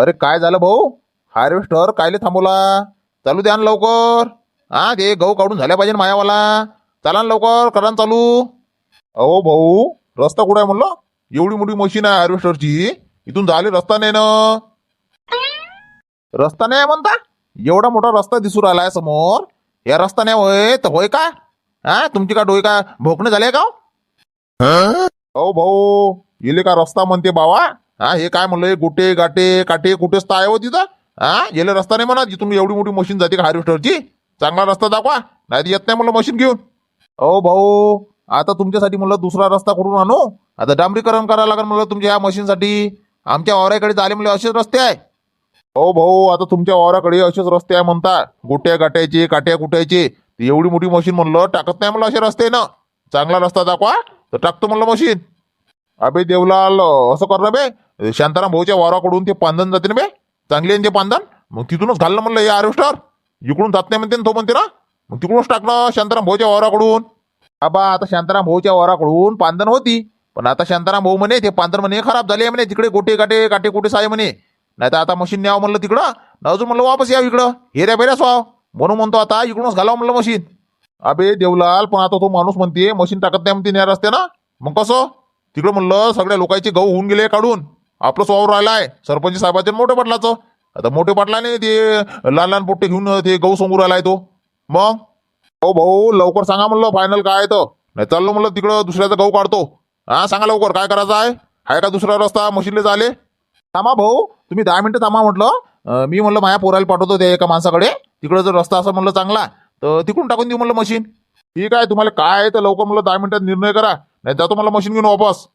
अरे काय झालं भाऊ? हार्वेस्टर कायले थांबवला? चालू द्या ना लवकर. हा ते गहू काढून झाल्या पाहिजे मायावाला. चला ना लवकर करा ना चालू. अहो भाऊ रस्ता कुठं आहे म्हणलं? एवढी मोठी मशीन आहे हार्वेस्टरची इथून झाले रस्ता नाही ना. रस्ता नाही आहे म्हणता? एवढा मोठा रस्ता दिसून राहिलाय समोर. या रस्ता नाही होय तर होय का? हा तुमची का डोई का भोकणे झाले का हो? भाऊ येले का रस्ता म्हणते बावा? हा हे काय म्हणलं गोटे गाटे काटे कुठेच तर आहे हो तिथं. हा गेले रस्ता नाही म्हणा जिथून एवढी मोठी मशीन जाते का हार्वेस्टरची चांगला रस्ता दाखवा नाही येत नाही म्हणलं मशीन घेऊन. अहो भाऊ आता तुमच्यासाठी म्हणलं दुसरा रस्ता कुठून आणू? आता डांबरीकरण करायला लागेल म्हणलं तुमच्या ह्या मशीनसाठी आमच्या वावराकडे झाले म्हणलं असेच रस्ते आहे. अहो भाऊ आता तुमच्या वावराकडे असेच रस्ते आहे म्हणता. गोट्या गाट्याचे काट्या कुट्याचे. एवढी मोठी मशीन म्हणलं टाकत नाही म्हणलं असे रस्ते ना. चांगला रस्ता दाखवा तर टाकतो म्हणलं मशीन अबे देवलाल असं कर ना बे. शांताराम भाऊच्या वावराकडून ते पांधन जाते ना बे. चांगले आहे ना ते पांधन मग तिथूनच घालणं म्हणलं या हार्वेस्टर इकडून जात नाही म्हणते ना तो म्हणते ना मग तिकडूनच टाकणं शांताराम भाऊच्या वावराकडून. आबा आता शांताराम भाऊच्या वावराकडून पांधन होती. पण आता शांताराम भाऊ म्हणे ते पांधन म्हणे खराब झाले म्हणे तिकडे गोटे काटे काटे कुठे आहे म्हणे. नाही तर आता मशीन न्यावं म्हणलं तिकडं. अजून म्हणलं वापस यावं इकडं. हेऱ्या बेऱ्याच व्हाव म्हणून म्हणतो आता इकडूनच घालावं म्हणलं मशीन. अबे देवलाल पण आता तो माणूस म्हणते मशीन टाकत नाही म्हणते न्या रस्त्यानं. मग कसं? तिकडं म्हणलं सगळ्या लोकांचे गहू होऊन गेले काढून. आपलं स्वावर राहिलाय. सरपंच साहेबाचे मोठे पाटलाचं. आता मोठे पाटलाने ते लहान लहान पोट्टे घेऊन ते गहू समोर आलाय तो. मग? हो भाऊ लवकर सांगा म्हणलं फायनल काय आहे तर. नाही चाललो म्हणलं तिकडं दुसऱ्याचा गहू काढतो. हा सांगा लवकर काय करायचं आहे? आहे का दुसरा रस्ता मशीनले झाले थांबा भाऊ तुम्ही दहा मिनिटं थांबा म्हटलं. मी म्हणलं माया पोरायला पाठवतो त्या एका माणसाकडे. तिकडं जर रस्ता असं म्हणलं चांगला तर तिकडून टाकून देऊ म्हणलं मशीन. ठीक आहे तुम्हाला काय आहे तर लवकर म्हणलं दहा मिनिटात निर्णय करा. नाही जातो मला मशीन घेऊन वापस.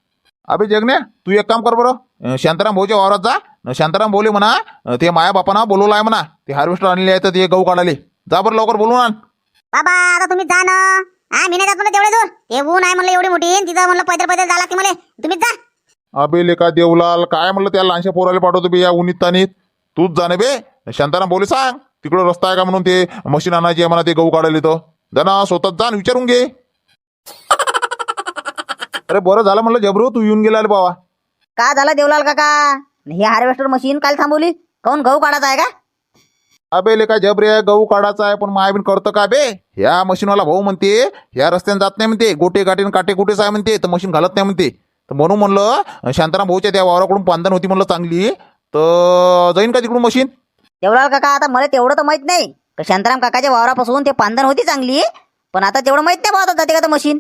अबे जगने तू एक काम कर बरं. अं, शांताराम भाऊच्या वावरात जा. अं, शांताराम भाऊले म्हणा अं, ते माया बापाना बोलवलं आहे म्हणा. ते हार्वेस्टर आणले आहे तर ते गहू काढाले जा बरं लवकर बोलवून आण. बाबा आता तुम्ही जा ना. हा मी नाही जात म्हणलं तेवढे दूर. ते ऊन आहे म्हणलं एवढी मोठी. तिथं म्हणलं पैदल पैदल जा लागते मला तुम्हीच जा. अबे लेका देवलाल काय म्हणलं त्या लहानशा पोराला पाठवतो बे या उन्हीत तानीत तूच जाणे बे. शांताराम बोले सांग. तिकडं रस्ता आहे का म्हणून ते मशीन आणायची आहे म्हणा ते गहू काढायला तर जा ना स्वतःच जा आणि विचारून घे. अरे बरं झालं म्हणलं जबरू तू येऊन गेला रे बाबा. का झालं देवलाल काका? ही हार्वेस्टर मशीन काल थांबवली? काऊन गहू काढायचा आहे का? अबे लेका जबरे गहू काढायचा आहे पण मायाबीन करतं का बे? ह्या मशीनवाला भाऊ म्हणते ह्या रस्त्याने जात नाही म्हणते गोटे गाटे काटे कुठेच आहे म्हणते तर मशीन घालत नाही म्हणते. तर म्हणून म्हणलं शांताराम भाऊच्या त्या वावराकडून पांधन होती म्हणलं चांगली तर जाईन का तिकडून मशीन? देवलाल काका आता मला तेवढं तर माहीत नाही. का शांताराम काकाच्या वावरापासून ते पांधन होती चांगली पण आता तेवढं माहीत नाही भाऊ जाते का तर मशीन.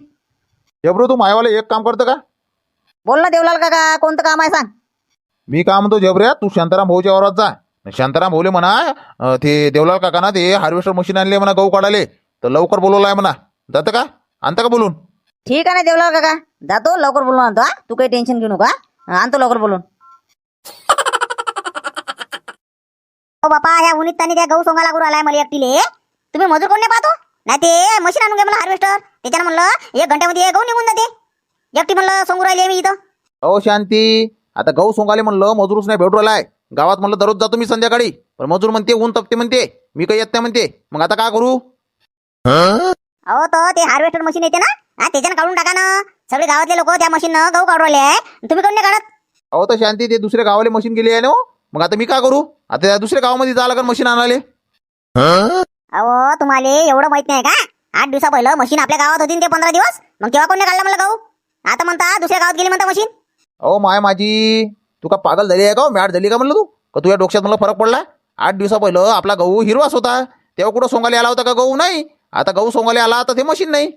जबरू तू मायावाला एक काम करतं का? बोल ना देवलाल काका कोणतं काम आहे सांग. मी काय म्हणतो जबऱ्या तू शांताराम भाऊच्या वावरात जा. शांताराम भाऊले म्हणा अं, ते देवलाल काकाना ते हार्वेस्टर मशीन आणले म्हणा गहू काढाले तर लवकर बोलवलं आहे म्हणा. जातं का? आणता का बोलून? ठीक आहे ना देवलाल काका. जातो लवकर बोलून आणतो हा. तू काही टेन्शन घेऊ नका हा, आणतो लवकर बोलून हो बापा ह्या उन्हीत तानी त्या गहू सोंगा लागू राहिलाय मला एकटीले. तुम्ही मजूर कोण नाही पाहतो? नाही ते मशीन आणून घ्या मला हार्वेस्टर त्याच्यानं म्हणलं एक घंट्यामध्ये गहू निघून जाते. एकटी म्हणलं सोंगू राहिली मी इथं. अहो शांती आता गहू सोंगाले म्हणलं मजूरच नाही भेटू राहिलाय. गावात म्हणलं दररोज जातो मी संध्याकाळी. पण मजूर म्हणते ऊन तपते म्हणते. मी काही येत नाही म्हणते. मग आता काय करू? अहो तो ते हार्वेस्टर मशीन येते ना? हा त्याच्यानं काढून टाका ना. सगळे गावातले लोक त्या मशीननं गहू काढून राहिले आहे. तुम्ही कोण नाही काढत? अहो तर शांती ते दुसऱ्या गावाले मशीन गेली आहे ना हो. मग आता मी काय करू? आता त्या दुसऱ्या गावामध्ये जावं लागेल मशीन आणाले अहो तुम्हाला एवढं माहीत नाही का? आठ दिवसा पहिलं मशीन आपल्या गावात होती ना ते पंधरा दिवस? मग तेव्हा कोणी काढला मला गहू? आता म्हणता दुसऱ्या गावात गेली म्हणता मशीन अहो माय माझी तू का पागल झाली आहे का हो? मॅट झाली का म्हणलं तू? का तुझ्या डोक्यात मला फरक पडला आठ दिवसा पहिलं आपला गहू हिरवाच होता. तेव्हा कुठं सोंगाले आला होता का गहू नाही? आता गहू सोंगाले आला तर ते मशीन नाही.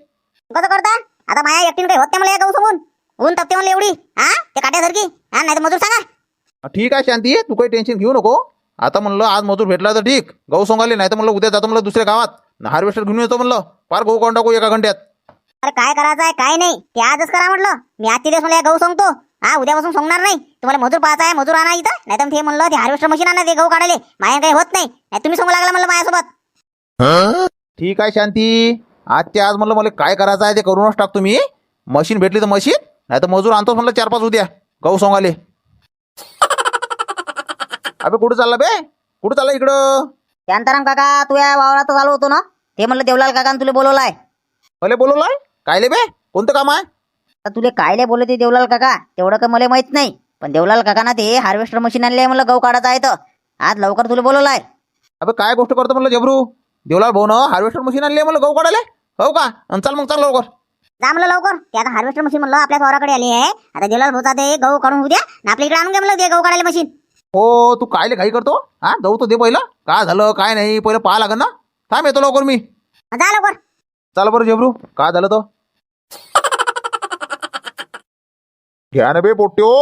कसं करता? आता माया एकटीने काही होत नाही मला या गहू समोर ऊन तपते म्हणलं एवढी. हा? ते काट्यासारखी. हा नाही तर मजूर सांगा. ठीक आहे शांती. तू काही टेन्शन घेऊ नको. आता म्हणलं आज मजूर भेटला तर ठीक. गहू सोंगाले नाही तर म्हणलं उद्या जातो म्हणलं दुसऱ्या गावात. हार्वेस्टर घेऊन येतो म्हणलं. पार गहू काढून टाकू एका घंट्यात. अरे काय करायचं आहे? काय नाही. ते आजच करा म्हटलं मी आजचे दिवस मला गहू सांगतो. हा उद्यापासून सांगणार नाही. तुम्हाला मजूर पाहायचा आहे मजूर आणा इथं. नाही तर ते म्हणलं ते हार्वेस्टर मशीन आणा ते गहू काढाले माया काही होत नाही. नाही तुम्ही सांगू लागला म्हणलं माझ्यासोबत. ठीक आहे शांती. आजच्या आज म्हणलं मला काय करायचं आहे ते करूनच टाकतो मी. मशीन भेटली तर मशीन नाही तर मजूर आणतोच म्हणलं चार पाच उद्या. गहू सोंगाले. अबे कुठं चालला बे? कुठं चालला इकडं? शांताराम काका तू या वावरात आलो होतो ना? ते म्हणलं देवलाल काका तुला बोलवलाय. भले बोलवलाय? कायले बे? कोणतं काम आहे? तर तुले कायले बोलते देवलाल काका? तेवढं का मला माहीत नाही. पण देवलाल काकाना ते हार्वेस्टर मशीन आणले म्हणलं गहू काढायचं आहे तर. आज लवकर तुला बोलवलं आहे अबे काय गोष्ट करतो म्हणलं जबरू? देवलाल भाऊ हार्वेस्टर मशीन आणली म्हणलं गहू काढायला? हो का? अन चल मग चल लवकर. जा म्हणलं लवकर. ते आता हार्वेस्टर मशीन म्हणलं आपल्या वावराकडे आली आहे. आता देवलाल भाऊचा ते गहू काढून होऊ द्या आणि आपल्या इकडे आणून घ्या म्हणलं ते गहू काढायला मशीन. हो तू कायले घाई करतो? हा जाऊ तर दे पहिलं. काय झालं काय नाही पहिलं पाहा लागेल ना. थांब येतो लवकर मी. जा लवकर. चल बरं जबरू काय झालं तर घ्या ना बे पोट्टे हो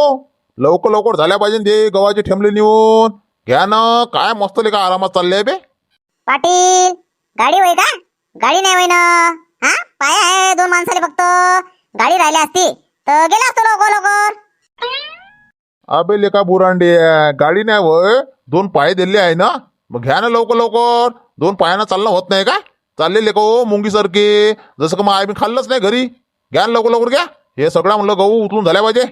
लवकर लवकर झाल्या पाहिजे ते गव्हाचे ठेमले नेऊन. घ्या ना काय मस्त ले का आरामात चालले बे. पाटील गाडी होय का? गाडी नाही होय ना हा पाय आहे दोन माणसाले फक्त. गाडी राहिली असती. तर गेला असतो लवकर लवकर. अबे लेका बुरांडे गाडी नाही वय दोन पाय दिले आहे ना. मग घ्या ना लवकर लवकर. दोन पायानं चालणं होत नाही का? चालले लेका हो मुंगीसारखे जसं का मग आम्ही खाल्लंच नाही घरी. घ्या ना लवकर लवकर घ्या. हे सगळं म्हणलं गहू उचलून झाल्या पाहिजे.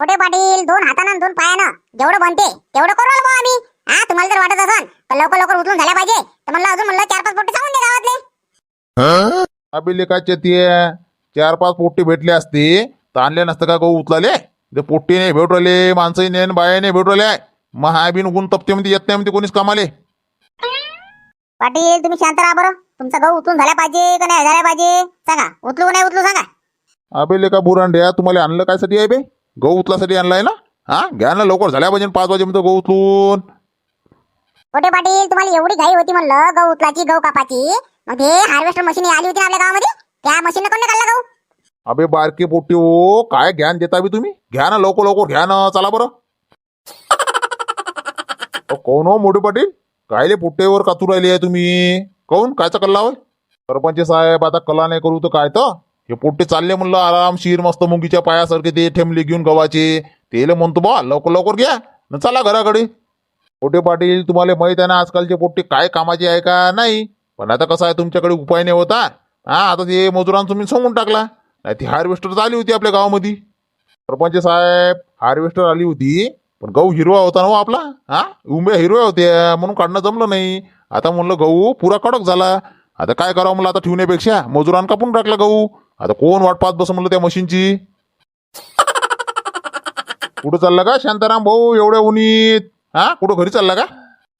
छोटे पाटील दोन हातानं दोन पायानं. जेवढं बनते तेवढं करू आलो आम्ही. हा तुम्हाला जर वाटत असन तर लवकर लवकर उचलून झाल्या पाहिजे. तर म्हणलं अजून म्हणलं चार पाच पोटी सांगून दे गावातले. अबे लेकाचे ते चार पाच पोट्टी भेटले असते तर आणले नसतं का गहू उचलाले ते पोट्टी नाही भेटू राहिले माणसंही नाही आणि बाया नाही भेटू राहिले. मग हा बिन उगून तपते म्हणते येत नाही म्हणते कोणीच कामाले? पाटील तुम्ही शांत राहा बरं. तुमचा गहू उचलून झाला पाहिजे का नाही झाला पाहिजे? सांगा. उचलू का नाही उचलू सांगा. अबे लेका बुरांड्या तुम्हाला आणलं काय साठी आहे बे? गहू उचलासाठी आणलाय ना? हा? घ्या ना लवकर झाल्या पाहिजे पाच वाजेपर्यंत गहू उचलून छोटे पाटील तुम्हाला एवढी घाई होती म्हणलं गहू उचलाची गहू कापाची मग ते हार्वेस्टर मशीन आली होती आपल्या गावामध्ये? त्या मशीन कोणी काढला गहू? अबे बारकी पोट्टी ओ काय ज्ञान देता बी तुम्ही? घ्या ना लवकर लवकर घ्या ना चला बरं. अहो, कोण हो मोठे पाटील? कायले पोट्टेवर कातू राहिले आहे तुम्ही? कोण? कायचा कल्ला होय? सरपंच साहेब आता कला नाही करू तर काय तर? हे पोट्टे चालले म्हणलं आरामशीर मस्त मुंगीच्या पायासारखे ते ठेमले घेऊन गव्हाचे. तेले म्हणतो बा लवकर लवकर घ्या. न चला घराकडे. मोठे पाटील तुम्हाला माहीत आहे ना आजकालचे पोट्टे काय कामाचे आहे का? नाही. पण आता कसं आहे तुमच्याकडे उपाय नाही होता. हा आता ते मजुरांना तुम्ही सांगून टाकला. नाही ती हार्वेस्टर आली होती आपल्या गावामध्ये. सरपंच साहेब हार्वेस्टर आली होती पण गहू हिरवा होता ना हो आपला हा? उंब्या हिरव्या होत्या म्हणून काढणं जमलं नाही. आता म्हणलं गहू पुरा कडक झाला. आता काय करावं म्हणलं आता ठेवण्यापेक्षा? मजुरान कापून टाकला गहू. आता कोण वाट पाहत बस म्हणलं त्या मशीनची? कुठं चालला का शांताराम भाऊ? एवढ्या उन्हीत. हा? कुठं घरी चालला का?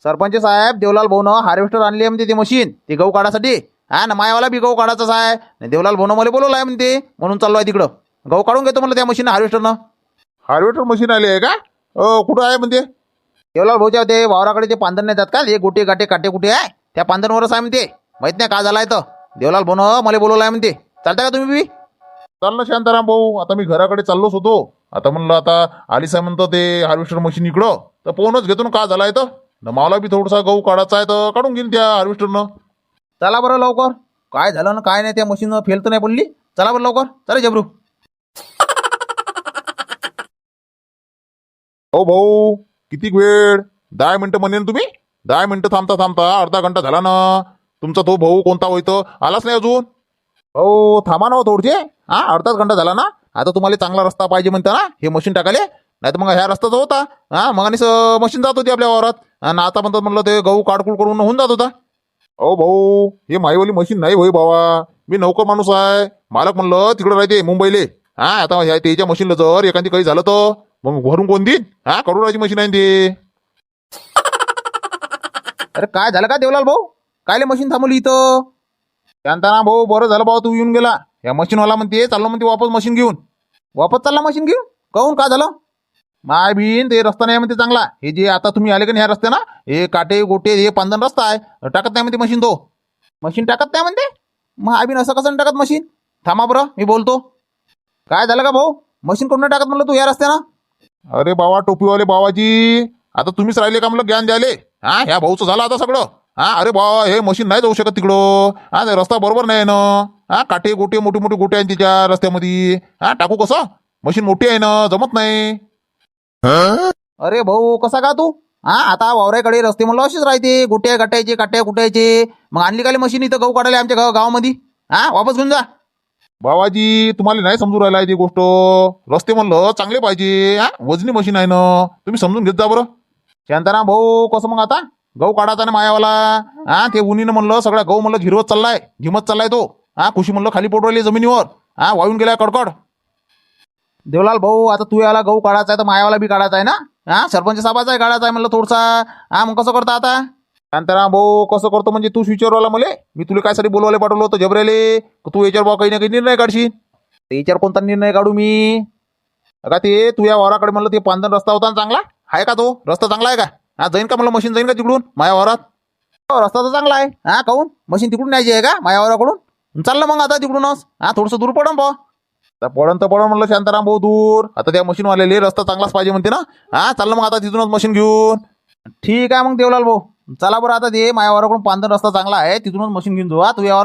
सरपंच साहेब देवलाल भाऊनं हार्वेस्टर आणली आहे म्हणते ती मशीन ते गहू काढासाठी. हा ना मायावाला बी गहू काढायचाच आहे. नाही देवलाल भाऊनं मला बोलवलं आहे म्हणते म्हणून चाललो आहे तिकडं. गहू काढून घेतो म्हणलं त्या मशीन हार्वेस्टरनं. हार्वेस्टर मशीन आली आहे का? अ, कुठं आहे म्हणते? देवलाल भाऊच्या ते वावराकडे ते पांधन नाही जात का? हे गोटे गाटे काटे कुठे आहे? त्या पांधनवरच आहे म्हणते. माहीत नाही का झालाय तर. देवलाल भाऊनं मला बोलवलं आहे म्हणते. चालता का तुम्ही बी? चाललं शांताराम भाऊ आता मी घराकडे चाललोच होतो. आता म्हणलं आता आलीस म्हणतं ते हार्वेस्टर मशीन इकडं. तर पोहणच घेतो ना का झालाय तर? न मला बी थोडासा गहू काढायचा आहे तर काढून घेईन त्या हार्वेस्टरनं. चला बरं लवकर. काय झालं ना काय नाही त्या मशीन फेल तर नाही पडली. चला बरं लवकर. चला जबरू. हो भाऊ किती वेळ? दहा मिनिटं म्हणेन तुम्ही? दहा मिनिटं थांबता थांबता अर्धा घंटा झाला ना. तुमचा तो भाऊ कोणता होईतो आलाच नाही अजून. हो थांबा ना हो थोडचे हा अर्धाच घंटा झाला ना. आता तुम्हाला चांगला रस्ता पाहिजे म्हणता ना हे मशीन टाकाले नाही तर मग ह्या रस्त्याचा होता. हा मग आणि मशीन जात होती आपल्या वावरात. आणि आता म्हणतात म्हणलं ते गहू काडकूड करून होऊन जात होता. अहो भाऊ हे माईवाली मशीन नाही होई बाबा मी नौकर माणूस आहे. मालक म्हणलं तिकडं राहते मुंबईले. हा आता ह्या त्याच्या मशीनला जर एखादी काही झालं तर मग भरून कोण देईन? हा करोडाची मशीन आहे ते. अरे काय झालं का देवलाल भाऊ? कायले मशीन थांबवली इथं? शांताराम भाऊ बरं झालं भाऊ तू येऊन गेला. या मशीनवाला म्हणते चाललो म्हणते वापस मशीन घेऊन. वापस चालला मशीन घेऊन? काहून का झालं? माय बीन ते रस्ता नाही म्हणते चांगला. हे जे आता तुम्ही आले का नाही ह्या रस्त्याना? हे काटे गोटे हे पांधन रस्ता आहे. टाकत नाही म्हणते मशीन तो. मशीन टाकत नाही म्हणते? मग आय बीन असं कसं नाही टाकत मशीन थांबा बरं मी बोलतो. काय झालं का भाऊ? मशीन कोण नाही टाकत म्हणलं तू या रस्त्यानं? अरे बाबा टोपीवाले बाबाजी आता तुम्हीच राहिले का म्हणलं ज्ञान द्यायले? हा ह्या भाऊचं झालं आता सगळं. हा अरे बाबा हे मशीन नाही जाऊ शकत तिकडं. हा ते रस्ता बरोबर नाही ना. हा काटे गोटे मोठे मोठे गोटे आहेत तिच्या रस्त्यामध्ये. हा टाकू कसं? मशीन मोठी आहे ना जमत नाही. अरे भाऊ कसा का तू? हा आता वावऱ्याकडे रस्ते म्हणलं असेच राहते. गोट्या गाट्याचे काट्या कुटायचे मग आणली का मशीन इथं गहू काढायला आमच्या गाव गावामध्ये. हा वापस घेऊन जा. बाबाजी तुम्हाला नाही समजून राहिला ती गोष्ट. रस्ते म्हणलं चांगले पाहिजे. हा वजनी मशीन आहे ना. तुम्ही समजून घेत जा बरं. शांताराम भाऊ कसं मग आता? गहू काढायचा ना मायावाला. हा ते उन्हीनं म्हणलं सगळा गहू म्हणलं झिरवत चाललाय. झिमत चाललाय तो. हा खुशी म्हणलं खाली पोट जमिनीवर. हा वाळून गेलाय कडकड. देवलाल भाऊ आता तू याला गहू काढायचा आहे तर मायावाला बी काढायचा आहे ना? हा? सरपंच साहेबाचा काढायचा आहे म्हणलं थोडसा. हा मग कसं करता आता? शांताराम भाऊ कसं करतो म्हणजे तू स्विचवरवाला मले? मी तुला कायसाठी बोलवायला पाठवलं होतं जबरेले? तू याच्यावर भाऊ काही ना काही निर्णय काढशील. याच्यावर कोणता निर्णय काढू मी? का ते तू या म्हणलं ते पांदन रस्ता होता ना चांगला? आहे का तो? रस्ता चांगला आहे का? हा जाईन का म्हणलं मशीन जाईन का तिकडून? माया वारात हो रस्ता तर चांगला आहे. हा काऊन मशीन तिकडून न्यायची आहे का? माया वाराकडून चाललं मग आता तिकडूनच. हा थोडंसं दूर पडन बा पडन तर पडन म्हणलं शांताराम भाऊ दूर. आता त्या मशीनवाल्याले रस्ता चांगलाच पाहिजे म्हणते ना. हा चाललं मग आता तिथूनच मशीन घेऊन. ठीक आहे मग देवलाल भाऊ. चला बरं आता ते मायावराकडून पांढर रस्ता चांगला आहे तिथूनच मशीन घेऊन जाऊ हा तू या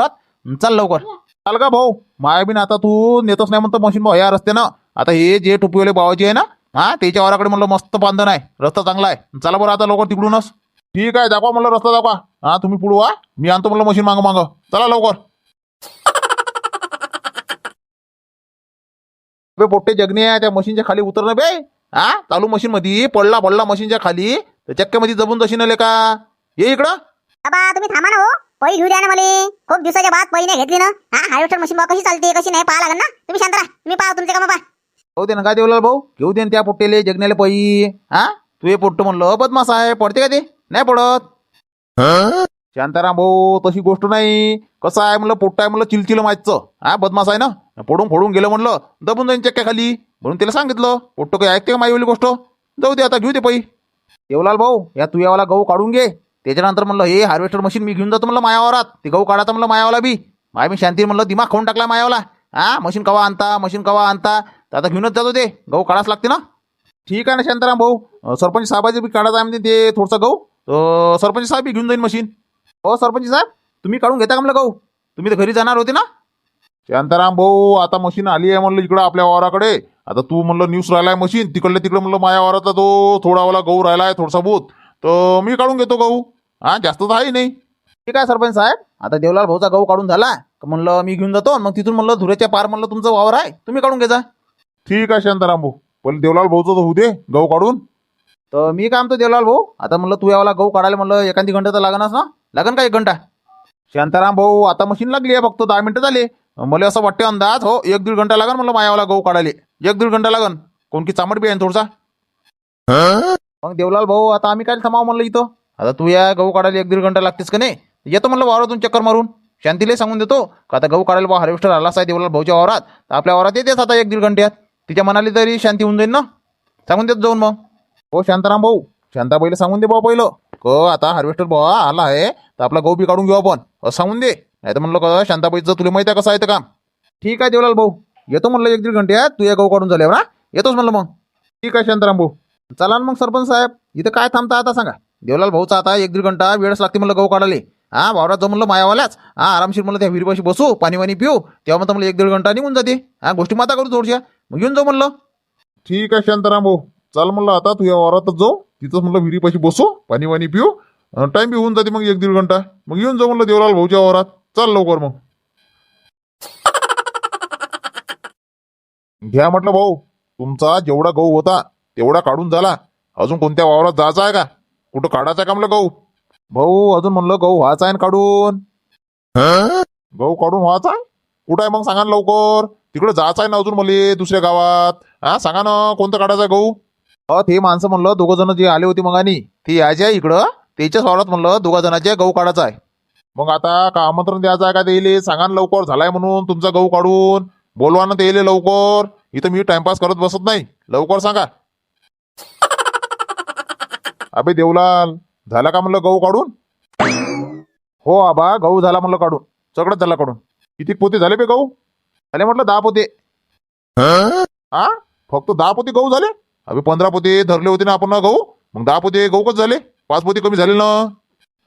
चाल लवकर. चाल का भाऊ. मायाबीन आता तू नेतच नाही म्हणतो मशीन भाऊ या रस्त्यानं. आता हे जे टोपीवाले भावाचे आहे ना हा त्याच्या वराकडे म्हणलं मस्त बांधण आहे रस्ता चांगला आहे. चला बरं आता लवकर तिकडूनच. ठीक आहे दाखवा म्हणलं रस्ता दाखवा. हा तुम्ही पुढवा मी आणतो म्हणलं मशीन मागं मागं. चला लवकर. बे पोट्टे जगणे त्या मशीनच्या खाली उतरणं बे. हा चालू मशीन मध्ये पडला पडला मशीनच्या खाली. चक्क्यामध्ये जबून जशी नले का? ये इकडं. बाबा तुम्ही थांबा ना हो. पै घेऊ द्या ना मला. खूप दिवसाच्या बाद पै नाही घेतली ना. हा हार्वेस्टर मशीन बा कशी चालते कशी नाही पाहा लागेल ना. तुम्ही शांत राहा. तुम्ही पाहा तुमचे काम पहा. हो दे ना काय देवलाल भाऊ? घेऊ दे ना त्या पोट्टेले जगण्याले पई हा तू हे पोट्ट म्हणलं बदमास आहे. पडते का ते? नाही पडत. शांताराम भाऊ तशी गोष्ट नाही. कसं आहे म्हणलं पोट्ट आहे म्हणलं चिलचिल माहितचं. हा बदमास आहे ना? पडून फोडून गेलं म्हणलं दबून जाईन चक्क्या खाली. म्हणून त्याला सांगितलं पोट्टो काही ऐकते का माईवली गोष्ट? जाऊ दे आता घेऊ दे पै. देवलाल भाऊ या तुयावाला गहू काढून घे. त्याच्यानंतर म्हणलं हे हार्वेस्टर मशीन मी घेऊन जातो म्हणलं मायावरात ते गहू काढायचं म्हणलं मायावाला बी. माय मी शांती म्हणलं दिमाग खाऊन टाकला मायावाला. हा मशीन कवा आणता मशीन कवा आणता? तर आता घेऊनच जातो ते. गहू काढाच लागते ना? ठीक आहे ना शांताराम भाऊ. सरपंच साहेबाचे बी काढायचं आहे म्हणते ते थोडंसं गहू. तर सरपंच साहेब बी घेऊन जाईन मशीन हो सरपंच साहेब तुम्ही काढून घेता का म्हणलं गहू? तुम्ही तर घरी जाणार होते ना? शांताराम भाऊ आता मशीन आली आहे म्हणलं इकडं आपल्या वावराकडे. आता तू म्हणलं न्यूज राहिलाय मशीन तिकडलं तिकडं म्हणलं माझ्या वावरातला तो थोडावाला गहू राहिलाय थोडासा बोत तर मी काढून घेतो गहू. हा जास्त तर आहे नाही. ठीक आहे सरपंच साहेब आता देवलाल भाऊचा गहू काढून झाला का म्हणलं मी घेऊन जातो मग तिथून म्हणलं धुऱ्याच्या पार म्हणलं तुमचं वावर आहे तुम्ही काढून घ्या ठीक आहे शांताराम भाऊ. पण देवलाल भाऊचं तर होऊ दे गहू काढून. तर मी काय म्हणतो देवलाल भाऊ आता म्हणलं तू यावाला गहू काढायला म्हणलं एखादी घंटा तर लागणार ना? लागन का एक घंटा? शांताराम भाऊ आता मशीन लागली आहे फक्त दहा मिनिटं झाले मला असं वाटते अंदाज हो एक दीड घंटा लागन म्हणलं मायावाला गहू काढायला. एक दीड घंटा लागन. कोण की चामट बी आहे थोडसा. मग देवलाल भाऊ आता आम्ही काय थांबाव म्हणलं इथं? आता तू या गहू काढायला एक दीड घंटा लागतेस का नाही? येतो म्हणलं वावरातून चक्कर मारून. शांतीला सांगून देतो का आता गहू काढायला बा हार्वेस्टर आलाच आहे देवलाल भाऊच्या वावरात. तर आपल्या वावरात येतेच आता एक दीड घंट्यात. तिच्या मनाली तरी शांती होऊन जाईल ना? सांगून देत जाऊन मग. हो शांताराम भाऊ शांताबाईला सांगून दे भाऊ पहिलं. क आता हार्वेस्टर भाऊ आला आहे तर आपला गहू बी काढून घेऊ आपण. सांगून दे. नाही तर म्हणलं का शांताबाईचं तुला माहिती आहे कसं आहे ते काम. ठीक आहे देवलाल भाऊ. येतो म्हणलं एक दीड घंटे तू या गहू काढून झाल्यावर हा? येतोच म्हणलं मग. ठीक आहे शांताराम भाऊ. चला ना मग सरपंच साहेब. इथं काय थांबता आता सांगा. देवलाल भाऊचा आता एक दीड घंटा वेळच लागते म्हणलं गहू काढाले हा वावरात जो म्हणलं मायावाल्याच. हा आरामशीर म्हणलं त्या विहिरीपाशी बसू पाणी वाणी पिऊ. तेव्हा म्हणतं म्हणलं एक दीड घंटा निघून जाते. हा गोष्टी माता करू थोडशा मग येऊन जाऊ म्हणलं. ठीक आहे शांताराम भाऊ. चाल म्हणलं आता तू या वावरातच जाऊ. तिथंच म्हणलं विहिरीपाशी बसू पाणी वाणी पिऊ. टाईम बी होऊन जाते मग एक दीड घंटा. मग येऊन जाऊ म्हणलं देवलाल भाऊच्या वावरात. चाल लवकर मग. घ्या म्हटलं भाऊ तुमचा जेवढा गहू होता तेवढा काढून झाला. अजून कोणत्या वावरात जायचं आहे का? कुठं काढायचं आहे का म्हणलं गहू? भाऊ अजून म्हणलं गहू व्हायचा आहे ना काढून. गहू काढून व्हायचा? कुठं आहे मग? सांगा ना लवकर. तिकडे जायचं आहे ना अजून मला दुसऱ्या गावात. हा सांगा ना कोणतं काढायचं गहू? अ ते माणसं म्हणलं दोघं जण जे आले होते मगानी ते यायचे इकडं. त्याच्याच वावरात म्हणलं दोघा जणांचे गहू काढायचा आहे. मग आता का आमंत्रण द्यायचं आहे का त्याले सांगा ना लवकर. झालाय म्हणून तुमचा गहू काढून. बोलवा ना त्याले लवकर. इथं मी टाइमपास करत बसत नाही. लवकर सांगा. अबे देवलाल झाला का म्हणलं गहू काढून? हो आबा गहू झाला म्हणलं काढून. सगळंच झाला काढून. किती पोते झाले बे गहू? झाले म्हटलं दहा पोते. हा? फक्त दहा पोते गहू झाले? अबे पंधरा पोते धरले होते ना आपण ना गहू. मग दहा पोते गहू कच झाले. पाच पोते कमी झाले ना.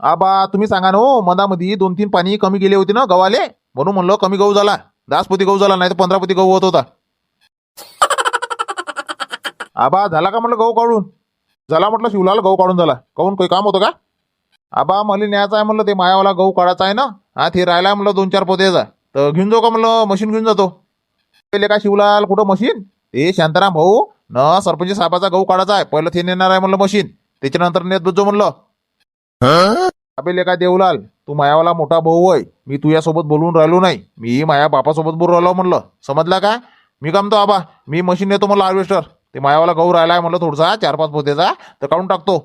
आबा तुम्ही सांगा ना हो मधामध्ये दोन तीन पाणी कमी गेले होते ना गव्हाले. म्हणून म्हणलं कमी गहू झाला. दहाच पोती गहू झाला नाही तर पंधरा पोती गहू होत होता. आबा झाला का म्हटलं गहू काढून? झाला म्हटलं शिवलाल गहू काढून झाला. काहून काही काम होतं का? आबा मला न्यायचं आहे म्हणलं ते मायावाला गहू काढायचा आहे ना? हा ते राहिला म्हणलं दोन चार पोत्याचा. तर घेऊन जाऊ का म्हणलं? मशीन घेऊन जातो. पहिले का शिवलाल कुठं मशीन? ते शांताराम भाऊ न सरपंच साहेबाचा गहू काढायचा आहे. पहिलं ते नेणार आहे म्हणलं मशीन. त्याच्यानंतर नेत जो म्हणलं. अबे काय देवलाल तू मायावाला मोठा भाऊ होय. मी तुझ्यासोबत बोलून राहिलो नाही. मी माया बापासोबत बोलून राहिलो म्हणलं. समजला का? मी काय म्हणतो आबा मी मशीन नेतो म्हणलं हार्वेस्टर ते मायावाला गहू राहिलाय म्हणलं थोडसा चार पाच पोत्याचा तर काढून टाकतो.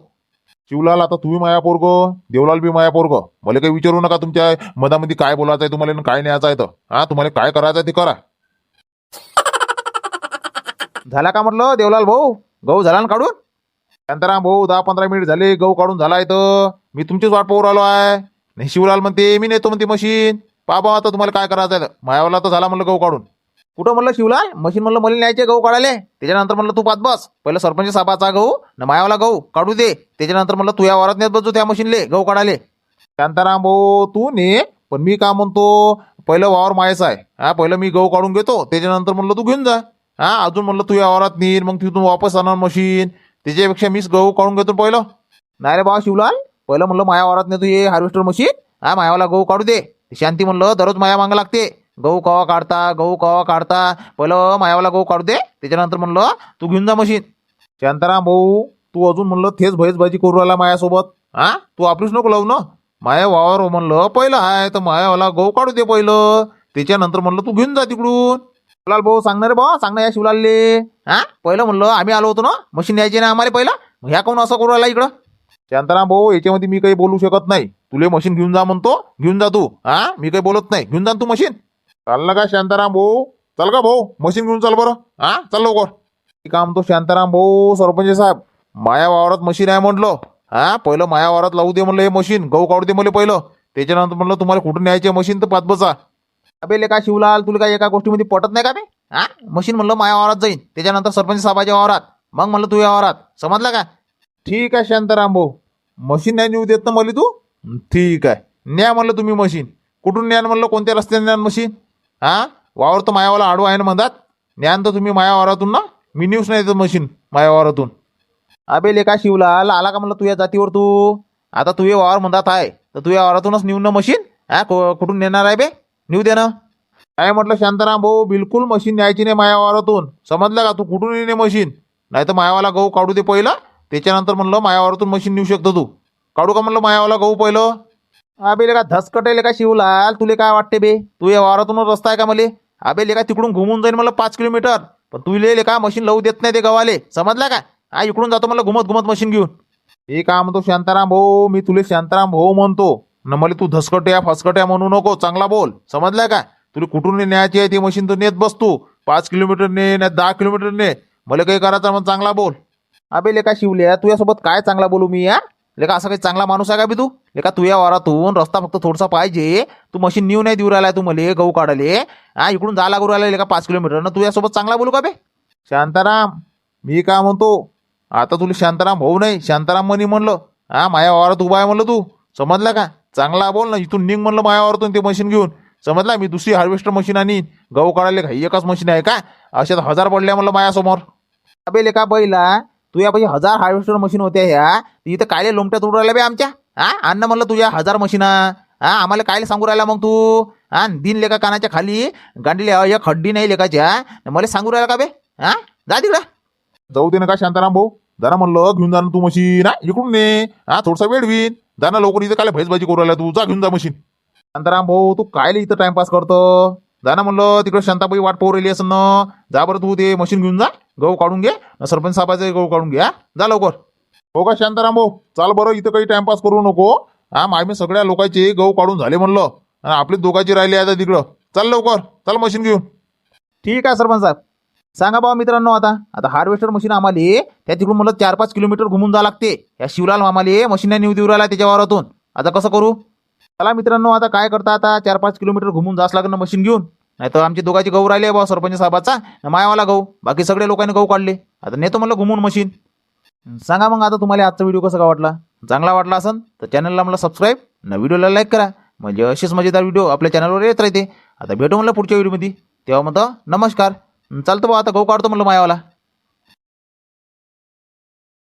शिवलाल आता तुम्ही माया पोरग? देवलाल बी माया पोरग. मला काही विचारू नका तुमच्या मधामध्ये काय बोलायचं आहे तुम्हाला काय न्यायचं आहे तर. हा तुम्हाला काय करायचं आहे ते करा. झाला का म्हटलं देवलाल भाऊ? गहू झाला ना काढून? शांताराम भाऊ दहा पंधरा मिनिट झाले गहू काढून झाला तर मी तुमचीच वाट पाहू राहिलो आहे. नाही शिवलाल म्हणते मी नेतो म्हणते मशीन. पाबा आता तुम्हाला काय करायचं आहे? तर. मायावाला तर झाला म्हणलं गहू काढून. कुठं म्हणलं शिवलाल? मशीन म्हणलं मला न्यायचे गहू काढायले. त्याच्यानंतर म्हणलं तू पाच बस. पहिलं सरपंच साबाचा गहू न मायावाला गहू काढू दे. त्याच्यानंतर म्हणलं तू या वारात नेत बसू त्या मशीनले गहू काढायले. शांताराम भाऊ तू ने पण मी का म्हणतो पहिलं वावर मायचा आहे. हा पहिलं मी गहू काढून घेतो त्याच्यानंतर म्हणलं तू घेऊन जा. हा अजून म्हणलं तू या वावरात नेईन मग तिथून वापस आणणार मशीन. त्याच्यापेक्षा मीच गहू काढून घेतो पहिलं. नाही रे बाबा शिवलाल पहिलं म्हणलं माया वावरात नेतो हे हार्वेस्टर मशीन. हा मायावाला गहू काढू दे. शांती म्हणलं दररोज माया मागं लागते. गहू कवा काढता गहू कवा काढता? पहिलं मायावाला गहू काढू दे. त्याच्यानंतर म्हणलं तू घेऊन जा मशीन. शांताराम भाऊ तू अजून म्हणलं थेच भैस भाजी करू राहिला मायासोबत. हा तू आपलीच नको लावू ना. माया वावर म्हणलं पहिलं आहे तर मायावाला गहू काढू दे पहिलं. त्याच्यानंतर म्हणलं तू घेऊन जा तिकडून. शिवलाल भाऊ सांगणार रे भाऊ सांगणार या शिवलालले. हा? पहिलं म्हणलं आम्ही आलो होतो ना मशीन न्यायची ना आम्हाला पहिलं. मग ह्या कोण असं करू राहिला इकडं? शांताराम भाऊ याच्यामध्ये मी काही बोलू शकत नाही. तुले मशीन घेऊन जा म्हणतो घेऊन जा तू. हा? मी काही बोलत नाही. घेऊन जा ना तू मशीन. चाललं का शांताराम भाऊ? चल का भाऊ? मशीन घेऊन चाल बरं. हा? चल लवकर. मी काम तो शांताराम भाऊ सरपंच साहेब माया वावरात मशीन आहे म्हटलं. हा? पहिलं माया वावरात लावू दे म्हणलं हे मशीन. गहू काढू दे मला पहिलं. त्याच्यानंतर म्हणलं तुम्हाला कुठून न्यायचे मशीन तर पाच बसा अबे लेका शिवलाल तुला काय एका गोष्टीमध्ये पटत नाही का बे हा? मशीन म्हणलं माया वावरात जाईन. त्याच्यानंतर सरपंच साहेबाच्या वावरात. मग म्हणलं तू या वावरात. समजलं का? ठीक आहे शांताराम भाऊ. मशीन नाही नेऊ देत ना मला तू? ठीक आहे. न्या म्हणलं तुम्ही मशीन. कुठून न्यान म्हणलं? कोणत्या रस्त्याने न्यान मशीन? हा? वावर तर मायावाला आडू आहे ना म्हणतात. न्यान तर तुम्ही माया वावरातून ना? मी न्यूज नाही देत मशीन माया वावरातून. अबे लेका शिवलाल आला का म्हणलं तुझ्या जातीवर तू? आता तुझे वावर म्हणतात आहे. तर तुझ्या वावरातूनच नेऊन ना मशीन? हा? को- कुठून नेणार आहे बे? नेऊ दे ना. काय म्हटलं शांताराम भाऊ? बिलकुल मशीन न्यायची नाही माया वावरातून समजलं का? तू कुठून येणे मशीन नाही तर मायावाला गहू काढू दे पहिलं. त्याच्यानंतर म्हणलं मायावारातून मशीन नेऊ शकतो तू. काढू का म्हणलं मायावाला गहू पहिलं? अबे लेका धसकटेल का शिवलाल. तुले काय वाटते बे? तू या वावरातून रस्ता आहे का मले? अबे लेका तिकडून घुमून जाईन मला पाच किलोमीटर. पण तू ले का मशीन लावू देत नाही ते गव्हाले. समजला का? हा इकडून जातो मला घुमत घुमत मशीन घेऊन. हे काय म्हणतो शांताराम भाऊ. मी तुले शांताराम भाऊ म्हणतो. न मला तू धसकट्या फसकट्या म्हणू नको चांगला बोल. समजलाय का तुला कुठून न्यायची आहे ती मशीन तू नेत बस तू. पाच किलोमीटर ने नाही दहा किलोमीटर ने. मला काही करायचं मग चांगला बोल. अबे लेका शिवल्या तुझ्यासोबत काय चांगला बोलू मी या लेका असा काही चांगला माणूस आहे का बी तू? लेका तू या वारातून रस्ता फक्त थोडासा पाहिजे. तू मशीन नेऊ नाही देऊ राहिला तू मले गहू काढले हा इकडून जा लागू राहिला लेका पाच किलोमीटर. ना तुझ्यासोबत चांगला बोलू का बे? शांताराम मी काय म्हणतो? आता तुला शांताराम भाऊ नाही शांताराम म्हणी म्हणलं. हा माया वावरात उभा आहे म्हणलं तू. समजला का? चांगला बोल ना इथून निघ म्हणलं मायावरतून ते मशीन घेऊन. समजला? मी दुसरी हार्वेस्टर मशीन आणि गहू काढायला काही एकच मशीन आहे का? अशात हजार पडल्या म्हणलं मायासमोर. अबे लेका बैला तू या हजार हार्वेस्टर मशीन होत्या ह्या. इथं कायले लोमट्या उडू राहिल्या बे आमच्या? हा? अन्न म्हणलं तुझ्या हजार मशीना हा? आम्हाला कायले सांगू राहिला मग तू? हा? दिन लेका कानाच्या खाली गांडीले या खड्डी नाही लेकाच्या. मला सांगू राहिला का बे? हा? जा तिकडं. जाऊ दे ना का शांताराम भाऊ. जरा म्हणलं घेऊन जा ना तू मशीन हा? इकडून ने हा? थोडसा वेळ होईन जा ना लवकर इथं काय भैस करू राहिला तू? जा घेऊन जा मशीन. शांताराम भाऊ तू कायले इथं टाइमपास करतो? जा ना म्हणलं तिकडे शांताबाई वाट पाहू राहिली असं ना जा बरं तू ते मशीन घेऊन जा. गहू काढून घे. सरपंच साहेबाचे गहू काढून घे हा. जा लवकर. हो का शांताराम भाऊ? चाल बरं इथं काही टाइमपास करू नको. हा आम्ही सगळ्या लोकांचे गहू काढून झाले म्हणलं. आपले दोघांची राहिले आता तिकडं. चल लवकर चल मशीन घेऊन. ठीक आहे सरपंच साहेब. सांगा बाबा मित्रांनो आता. आता हार्वेस्टर मशीन आम्हाला त्या तिकडून मला चार पाच किलोमीटर घुमून जावं लागते. या शिवलाल आम्हाला मशीन नेऊ देऊ राहिला त्याच्या वावरातून. आता कसं करू? चला मित्रांनो आता काय करता आता? चार पाच किलोमीटर घुमून जास लागणं मशीन घेऊन. नाही तर आमचे दोघांचे गहू राहिले बा सरपंच साहेबाचा. मायावाला गहू. बाकी सगळे लोकांनी गहू काढले. आता नेतो म्हणलं घुमून मशीन सांगा मग आता तुम्हाला आजचा व्हिडिओ कसा का वाटला? चांगला वाटला असेल तर चॅनलला मला सबस्क्राईब न व्हिडिओला लाईक करा. म्हणजे असेच मजेदार व्हिडिओ आपल्या चॅनलवर येत राहते. आता भेटू म्हणलं पुढच्या व्हिडिओमध्ये तेव्हा म्हणतो नमस्कार. चालतं बा आता गहू काढतो म्हणलं मायावाला.